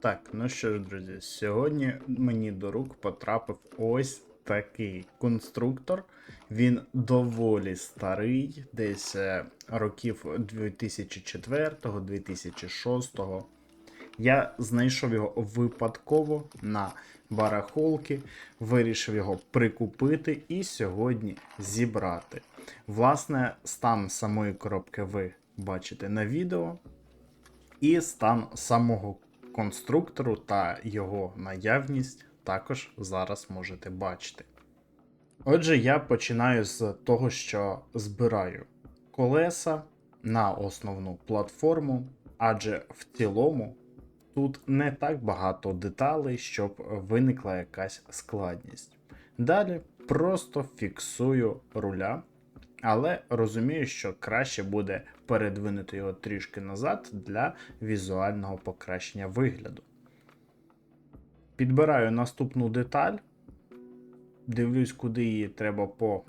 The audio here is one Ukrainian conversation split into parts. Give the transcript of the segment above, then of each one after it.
Так, ну що ж, друзі, сьогодні мені до рук потрапив ось такий конструктор. Він доволі старий, десь е, років 2004-2006. Я знайшов його випадково на барахолки, вирішив його прикупити і сьогодні зібрати. Власне, стан самої коробки ви бачите на відео. І стан самого конструктору та його наявність також зараз можете бачити. Отже, я починаю з того, що збираю колеса на основну платформу, адже в цілому тут не так багато деталей, щоб виникла якась складність. Далі просто фіксую руля, але розумію, що краще буде передвинути його трішки назад для візуального покращення вигляду. Підбираю наступну деталь, дивлюсь, куди її треба по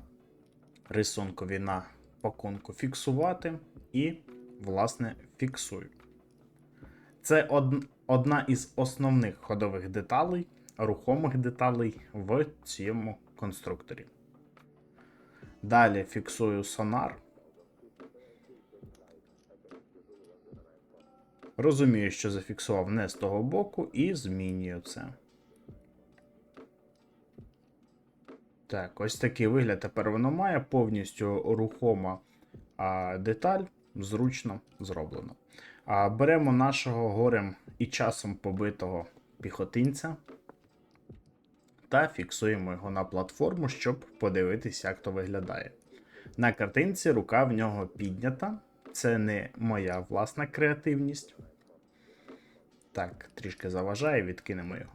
рисункові на пакунку фіксувати, і, власне, фіксую. Це од- одна із основних ходових деталей, рухомих деталей в цьому конструкторі. Далі фіксую сонар. Розумію, що зафіксував не з того боку, і змінюю це. Так, ось такий вигляд тепер воно має повністю рухома а, деталь, зручно зроблено. А, беремо нашого горем і часом побитого піхотинця та фіксуємо його на платформу, щоб подивитися, як то виглядає. На картинці рука в нього піднята. Це не моя власна креативність. Так, трішки заважає, відкинемо його.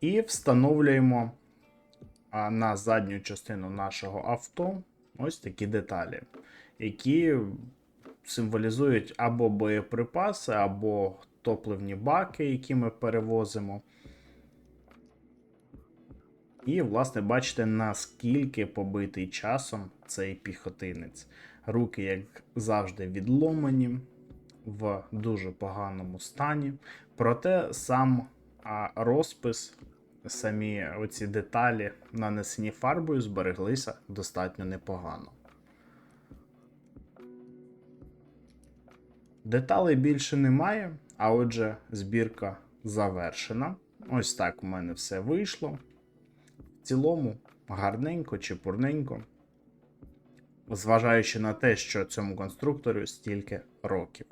І встановлюємо на задню частину нашого авто ось такі деталі, які символізують або боєприпаси, або топливні баки, які ми перевозимо. І, власне, бачите, наскільки побитий часом цей піхотинець. Руки, як завжди, відломані в дуже поганому стані. Проте сам розпис, самі оці деталі, нанесені фарбою, збереглися достатньо непогано. Деталей більше немає, а отже, збірка завершена. Ось так у мене все вийшло. Цілому гарненько, чепурненько. Зважаючи на те, що цьому конструктору стільки років.